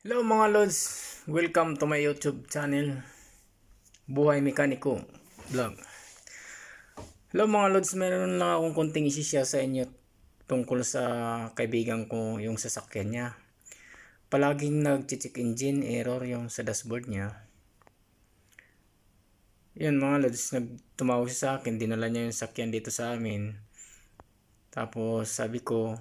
Hello mga lods, welcome to my YouTube channel Buhay Mekaniko Vlog. Hello mga lods, meron lang akong konting isisya sa inyo tungkol sa kaibigan ko yung sasakyan niya. Palaging nag-check engine error yung sa dashboard niya. Yun mga lods, nagtumawag siya sa akin, dinala niya yung sakyan dito sa amin. Tapos sabi ko,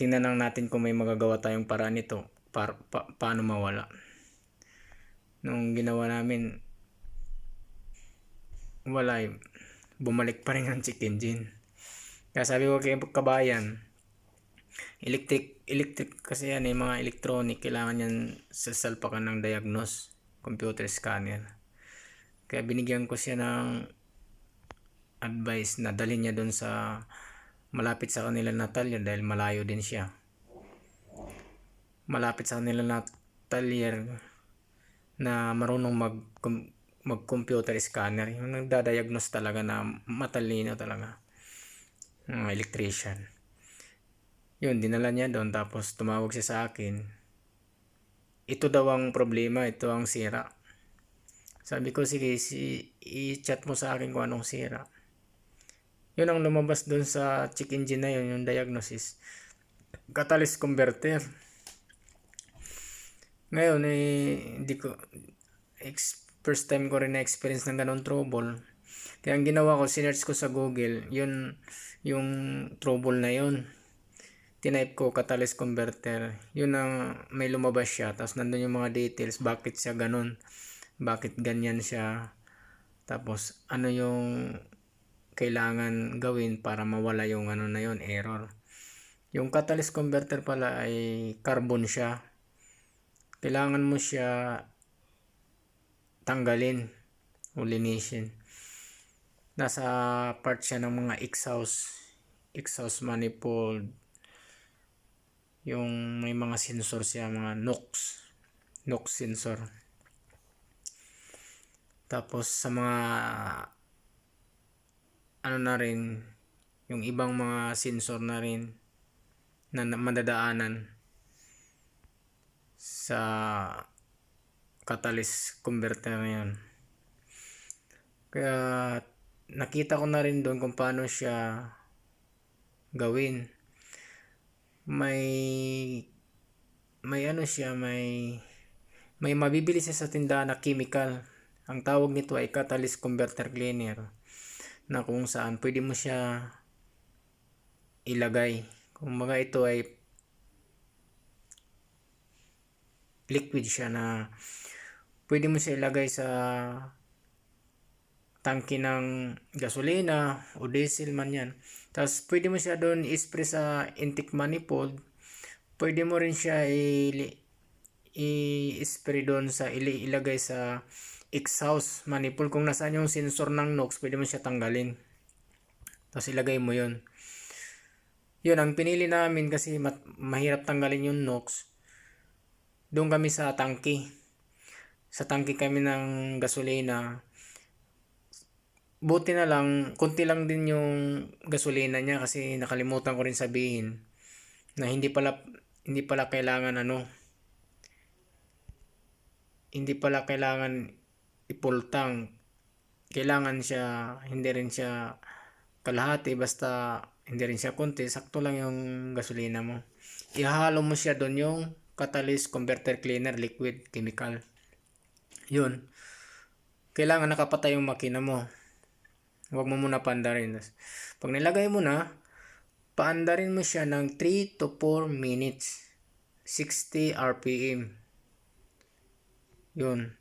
tingnan lang natin kung may magagawa tayong paraan nito para pa, paano mawala? Nung ginawa namin wala eh. bumalik pa rin ang check engine. Kaya sabi ko kay kabayan electric electric kasi yan eh mga electronic kailangan yan sasalpakan ng diagnose computer scanner. Kaya binigyan ko siya ng advice na dalhin niya doon sa malapit sa kanila Natalia dahil malayo din siya malapit sa kanila na talyer na marunong mag mag computer scanner. Yung nagdadiagnose talaga na matalino talaga. Mga electrician. Yun dinala niya doon tapos tumawag siya sa akin. Ito daw ang problema ito ang sira. Sabi ko sige si i-chat mo sa akin kung anong sira. Yun ang lumabas doon sa check engine na yun yung diagnosis. Catalyst converter ngayon, eh, hindi ko, ex, first time ko rin na-experience ng ganun trouble. Kaya ang ginawa ko, sinearch ko sa Google, yun, yung trouble na yun. Tinype ko catalyst converter. Yun ang may lumabas siya. Tapos nandun yung mga details. Bakit siya ganun? Bakit ganyan siya? Tapos ano yung kailangan gawin para mawala yung ano na yun, error. Yung catalyst converter pala ay carbon siya kailangan mo siya tanggalin o linisin. Nasa part siya ng mga exhaust, exhaust manifold, yung may mga sensor siya, mga NOx, NOx sensor. Tapos sa mga ano na rin, yung ibang mga sensor na rin na madadaanan sa catalyst converter na yun. Kaya nakita ko na rin doon kung paano siya gawin. May may ano siya, may may mabibili siya sa tindahan na chemical. Ang tawag nito ay catalyst converter cleaner na kung saan pwede mo siya ilagay. Kung mga ito ay liquid siya na pwede mo siya ilagay sa tangke ng gasolina o diesel man yan. Tapos pwede mo siya doon ispray sa intake manifold. Pwede mo rin siya i-spray doon sa ilagay sa exhaust manifold. Kung nasaan yung sensor ng NOx, pwede mo siya tanggalin. Tapos ilagay mo yon Yun, ang pinili namin kasi mahirap tanggalin yung NOx doon kami sa tangke. Sa tangke kami ng gasolina. Buti na lang, konti lang din yung gasolina niya kasi nakalimutan ko rin sabihin na hindi pala hindi pala kailangan ano hindi pala kailangan ipultang kailangan siya hindi rin siya kalahati basta hindi rin siya konti sakto lang yung gasolina mo ihalo mo siya doon yung catalyst converter cleaner liquid chemical. Yun. Kailangan nakapatay yung makina mo. Huwag mo muna paandarin pag nilagay mo na paandarin mo siya ng 3 to 4 minutes. 60 rpm yun.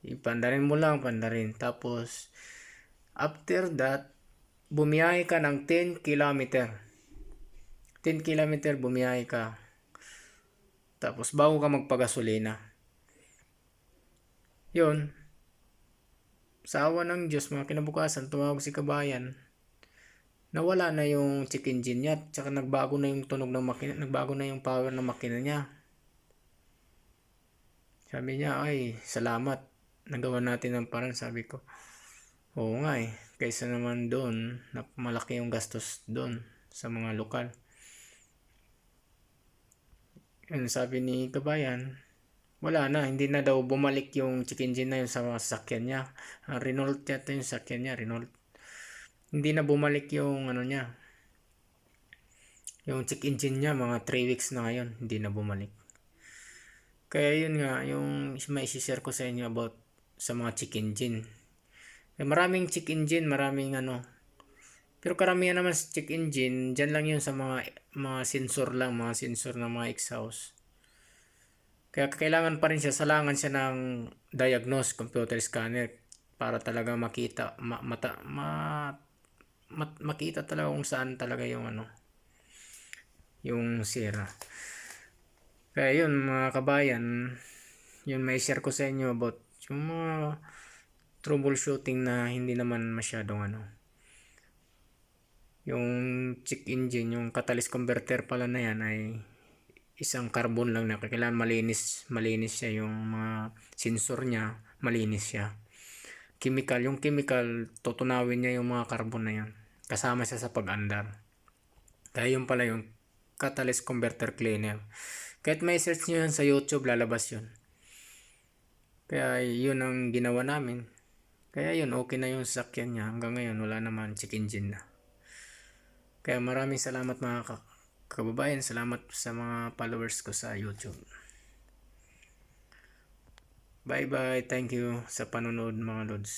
Ipandarin mo lang pandarin. Tapos after that bumiyahe ka ng 10 kilometer. 10 kilometer bumiyahe ka tapos bago ka magpagasolina. Yun. Sa awa ng Diyos, mga kinabukasan, tumawag si kabayan. Nawala na yung check engine niya, tsaka nagbago na yung tunog ng makina, nagbago na yung power ng makina niya. Sabi niya, ay, salamat. Nagawa natin ng parang, sabi ko. Oo nga eh, kaysa naman doon, malaki yung gastos doon sa mga lokal. Yun sabi ni kabayan, wala na, hindi na daw bumalik yung check engine na yun sa sasakyan niya. Uh, Renault yata yung sasakyan niya, Renault. Hindi na bumalik yung ano niya. Yung check engine niya, mga 3 weeks na ngayon, hindi na bumalik. Kaya yun nga, yung may share ko sa inyo about sa mga check engine. Eh, maraming check engine, maraming ano. Pero karamihan naman sa check engine, dyan lang yun sa mga mga sensor lang, mga sensor ng mga exhaust. Kaya kailangan pa rin siya, salangan siya ng diagnose computer scanner para talaga makita, ma, mata, ma, mat- makita talaga kung saan talaga yung ano, yung sira. Kaya yun mga kabayan, yun may share ko sa inyo about yung mga troubleshooting na hindi naman masyadong ano. Yung check engine, yung catalyst converter pala na yan ay isang carbon lang na kailangan malinis, malinis siya yung mga sensor niya, malinis siya. Chemical, yung chemical, tutunawin niya yung mga carbon na yan. Kasama siya sa pag-andar. Kaya yun pala yung catalyst converter cleaner. Kahit may search nyo yan sa YouTube, lalabas yun. Kaya yun ang ginawa namin. Kaya yun, okay na yung sasakyan niya. Hanggang ngayon, wala naman check engine na. Kaya maraming salamat mga ka- kababayan. Salamat sa mga followers ko sa YouTube. Bye bye. Thank you sa panonood mga lods.